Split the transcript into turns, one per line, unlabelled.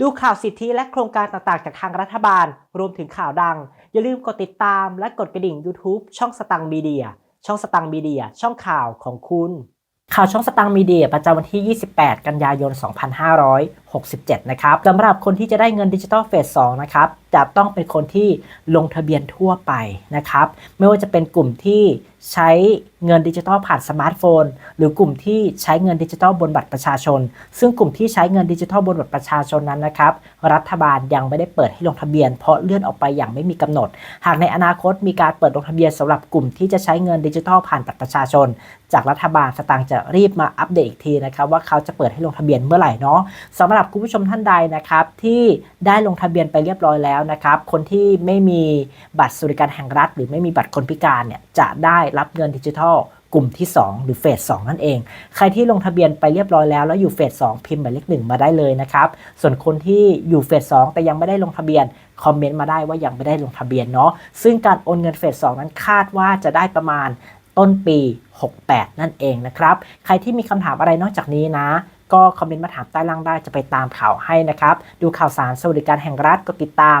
ดูข่าวสิทธิและโครงการต่างๆ จากทางรัฐบาล รวมถึงข่าวดัง อย่าลืมกดติดตามและกดกระดิ่ง YouTube ช่องสตังมีเดีย ช่องสตังมีเดีย ช่องข่าวของคุณ ข่าวช่องสตังมีเดียประจำวันที่ 28 กันยายน 2567 นะครับสำหรับคนที่จะได้เงินดิจิทัลเฟส 2 นะครับ จะต้องเป็นคนที่ลงทะเบียนทั่วไปนะครับ ไม่ว่าจะเป็นกลุ่มที่ ใช้เงินดิจิทัลผ่านสมาร์ทโฟน หรือกลุ่มที่ใช้เงินดิจิทัลบนบัตรประชาชน ซึ่งกลุ่มที่ใช้เงินดิจิทัลบนบัตรประชาชนนั้นนะครับ รัฐบาลยังไม่ได้เปิดให้ลงทะเบียน เพราะเลื่อนออกไปอย่างไม่มีกำหนด หากในอนาคตมีการเปิดลงทะเบียนสำหรับกลุ่มที่จะใช้เงินดิจิทัลผ่านบัตรประชาชน จากรัฐบาลสตางค์จะรีบมาอัปเดตอีกทีนะครับว่าเขาจะเปิดให้ลงทะเบียนเมื่อไหร่เนาะสำหรับคุณผู้ชมท่านใดนะครับที่ได้ลงทะเบียนไปเรียบร้อยแล้วนะครับคนที่ไม่มีบัตรสวัสดิการแห่งรัฐ หรือไม่มีบัตรคนพิการเนี่ยจะได้รับเงินดิจิทัลกลุ่มที่ 2 หรือเฟส2นั่นเอง ใครที่ลงทะเบียนไปเรียบร้อยแล้ว แล้วอยู่เฟส2พิมพ์หมายเลขหนึ่งมาได้เลยนะครับ ส่วนคนที่อยู่เฟส2แต่ยังไม่ได้ลงทะเบียนคอมเมนต์มาได้ว่ายังไม่ได้ลงทะเบียนเนาะซึ่งการโอนเงินเฟส2นั้นคาดว่าจะได้ประมาณต้นปี 68 นั่นเองนะครับ ใครที่มีคำถามอะไรนอกจากนี้นะ ก็คอมเมนต์มาถามใต้ล่างได้จะไปตามข่าวให้นะครับ ดูข่าวสารสวัสดิการแห่งรัฐกดติดตาม